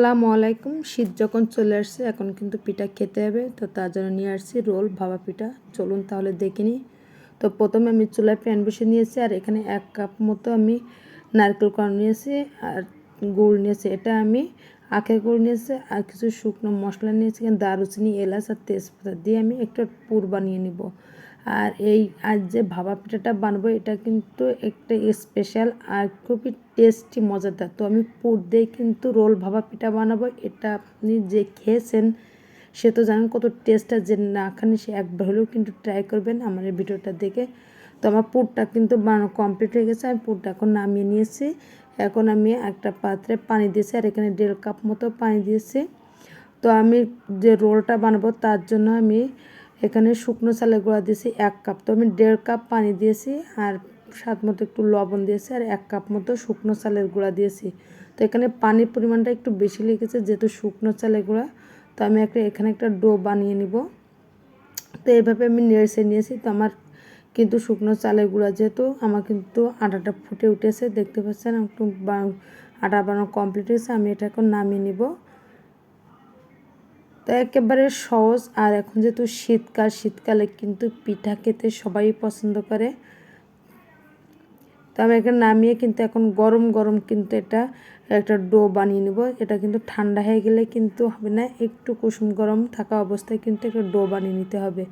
আসসালামু আলাইকুম। শীত যখন চলে আসছে, এখন কিন্তু পিঠা খেতে হবে। তো তার জন্য নিয়ে আসছি রোল ভাবা পিঠা। চলুন তাহলে দেখে নিই। তো প্রথমে আমি চুলায় প্যান বসে নিয়েছি, আর এখানে এক কাপ মতো আমি নারকেল করা নিয়েছি, আর গুড় নিয়েছি। এটা আমি আখের গুড় নিয়েছি আর কিছু শুকনো মশলা নিয়েছি দারুচিনি, এলাচ আর তেজপাতা দিয়ে আমি একটা পুর বানিয়ে নিব। আর এই আজ যে ভাবা পিঠাটা বানাবো, এটা কিন্তু একটা স্পেশাল আর খুবই টেস্টি মজাদার। তো আমি পুর দিয়ে কিন্তু রোল ভাবা পিঠা বানাবো, এটা আপনি যে খেয়েছেন, সে তো জানেন কত টেস্টটা যে না খান, সে একবার হলেও কিন্তু ট্রাই করবেন আমার এই ভিডিওটা দেখে। তো আমার পুরটা কিন্তু বানানো কমপ্লিট হয়ে গেছে, আমি পুরটা এখন নামিয়ে নিয়েছি। এখন আমি একটা পাত্রে পানি দিয়েছি, আর এখানে দেড় কাপ মতো পানি দিয়েছি। তো আমি যে রোলটা বানাবো তার জন্য আমি এখানে শুকনো চালের গুঁড়া দিয়েছি এক কাপ। তো আমি দেড় কাপ পানি দিয়েছি, আর স্বাদ মতো একটু লবণ দিয়েছি, আর এক কাপ মতো শুকনো চালের গুঁড়া দিয়েছি। তো এখানে পানির পরিমাণটা একটু বেশি লেগেছে, যেহেতু শুকনো চালের গুঁড়া, তো আমি একটা এখানে একটা ডো বানিয়ে নিব। তো এইভাবে আমি নেড়ে নিয়েছি, তো আমার কিন্তু শুকনো চালের গুঁড়া যেহেতু, আমার কিন্তু আটাটা ফুটে উঠেছে, দেখতে পাচ্ছেন? একটু আটা বানানো কমপ্লিট হয়েছে, আমি এটা এখন নামিয়ে নিব। তো একেবারে সহজ, আর এখন যেহেতু শীতকাল, শীতকালে কিন্তু পিঠা খেতে সবাই পছন্দ করে। তো আমি এখানে নামিয়ে কিন্তু এখন গরম গরম কিন্তু এটা একটা ডো বানিয়ে নেব। এটা কিন্তু ঠান্ডা হয়ে গেলে কিন্তু হবে না, একটু কুসুম গরম থাকা অবস্থায় কিন্তু একটা ডো বানিয়ে নিতে হবে।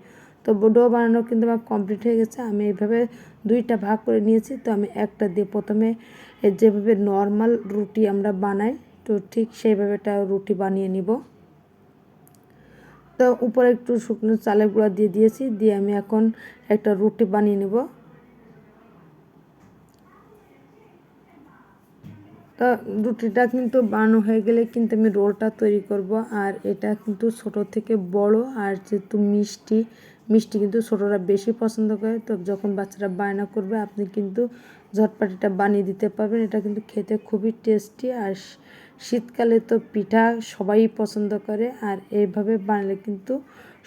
তো ডো বানানো কিন্তু আমার কমপ্লিট হয়ে গেছে। আমি এইভাবে দুইটা ভাগ করে নিয়েছি। তো আমি একটা দিয়ে প্রথমে যেভাবে নর্মাল রুটি আমরা বানাই, তো ঠিক সেইভাবে একটা রুটি বানিয়ে নিব। তো উপরে একটু শুকনো চালের গুঁড়া দিয়ে দিয়েছি, দিয়ে আমি এখন একটা রুটি বানিয়ে নেব। তো রুটিটা কিন্তু বানানো হয়ে গেলে কিন্তু আমি রোলটা তৈরি করব। আর এটা কিন্তু ছোট থেকে বড় আর যেহেতু মিষ্টি মিষ্টি কিন্তু ছোটরা বেশি পছন্দ করে। তো যখন বাচ্চারা বায়না করবে, আপনি কিন্তু ঝটপাটিটা বানিয়ে দিতে পারবেন। এটা কিন্তু খেতে খুবই টেস্টি আর শীতকালে তো পিঠা সবাই পছন্দ করে আর এইভাবে বানালে কিন্তু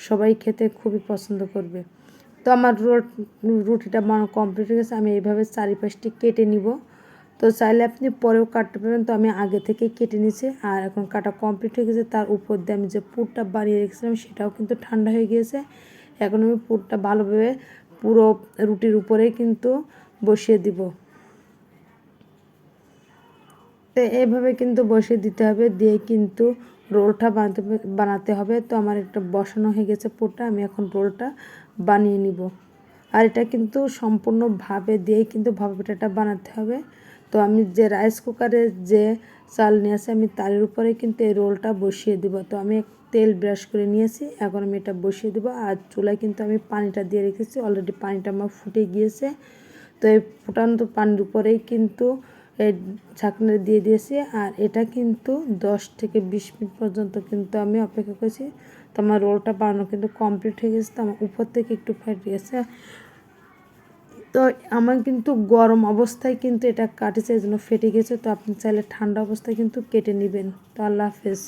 সবাই খেতে খুবই পছন্দ করবে। তো আমার রুটিটা বানানো কমপ্লিট হয়ে গেছে। আমি এইভাবে চারিপাশটি কেটে নিব। তো চাইলে আপনি পরেও কাটতে পারবেন। তো আমি আগে থেকে কেটে নিয়েছি আর এখন কাটা কমপ্লিট হয়ে গেছে। তার উপর দিয়ে আমি যে পুরটা বানিয়ে রেখেছিলাম, সেটাও কিন্তু ঠান্ডা হয়ে গিয়েছে। এখন আমি পুরটা ভালোভাবে পুরো রুটির উপরেই কিন্তু বসিয়ে দিব। তো এইভাবে কিন্তু বসিয়ে দিতে হবে, দিয়ে কিন্তু রোলটা বানাতে বানাতে হবে। তো আমার একটা বসানো হয়ে গেছে পুরটা, আমি এখন রোলটা বানিয়ে নিব। আর এটা কিন্তু সম্পূর্ণভাবে দিয়েই কিন্তু ভাপা পিঠাটা বানাতে হবে। তো আমি যে রাইস কুকারে যে চাল নিয়ে আসি, আমি তারের উপরে কিন্তু এই রোলটা বসিয়ে দিব। তো আমি তেল ব্রাশ করে নিয়েছি। এখন আমি এটা বসিয়ে দেবো। আর চুলায় কিন্তু আমি পানিটা দিয়ে রেখেছি। অলরেডি পানিটা আমার ফুটে গিয়েছে। তো এই ফুটান্ত পানির উপরেই কিন্তু ছাকনা দিয়ে দিয়েছি। আর এটা কিন্তু দশ থেকে বিশ মিনিট পর্যন্ত কিন্তু আমি অপেক্ষা করেছি। তো আমার রোলটা বানানো কিন্তু কমপ্লিট হয়ে গেছে। তো আমার উপর থেকে একটু ফেটে গেছে। তো আমার কিন্তু গরম অবস্থায় কিন্তু এটা কাটেছে এই জন্য ফেটে গেছে। তো আপনি চাইলে ঠান্ডা অবস্থায় কিন্তু কেটে নেবেন। তো আল্লাহ হাফেজ।